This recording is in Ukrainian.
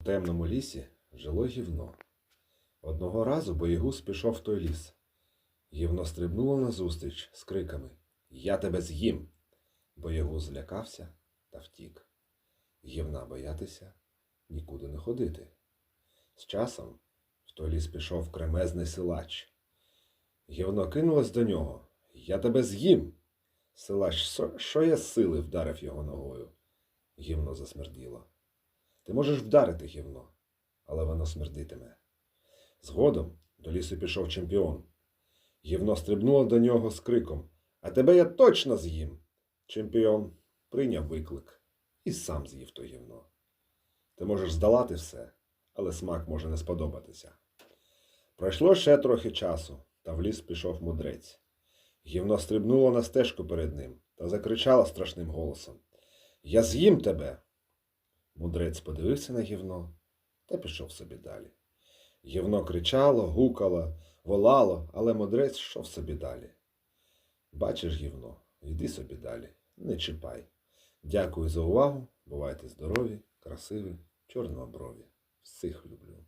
У темному лісі жило гівно. Одного разу боєгуз пішов в той ліс. Гівно стрибнуло назустріч з криками Я тебе з'їм. Боєгуз злякався та втік. Гівна боятися нікуди не ходити. З часом в той ліс пішов кремезний силач. Гівно кинулось до нього. Я тебе з'їм. Силач, «Що- я сили вдарив його ногою. Гівно засмерділо. Ти можеш вдарити гівно, але воно смердитиме. Згодом до лісу пішов чемпіон. Гівно стрибнуло до нього з криком А тебе я точно з'їм. Чемпіон прийняв виклик і сам з'їв то гівно. Ти можеш здолати все, але смак може не сподобатися. Пройшло ще трохи часу, та в ліс пішов мудрець. Гівно стрибнуло на стежку перед ним та закричало страшним голосом Я з'їм тебе. Мудрець подивився на гівно та пішов собі далі. Гівно кричало, гукало, волало, але мудрець йшов собі далі. Бачиш, гівно, йди собі далі, не чіпай. Дякую за увагу. Бувайте здорові, красиві, чорноброві. Всіх люблю.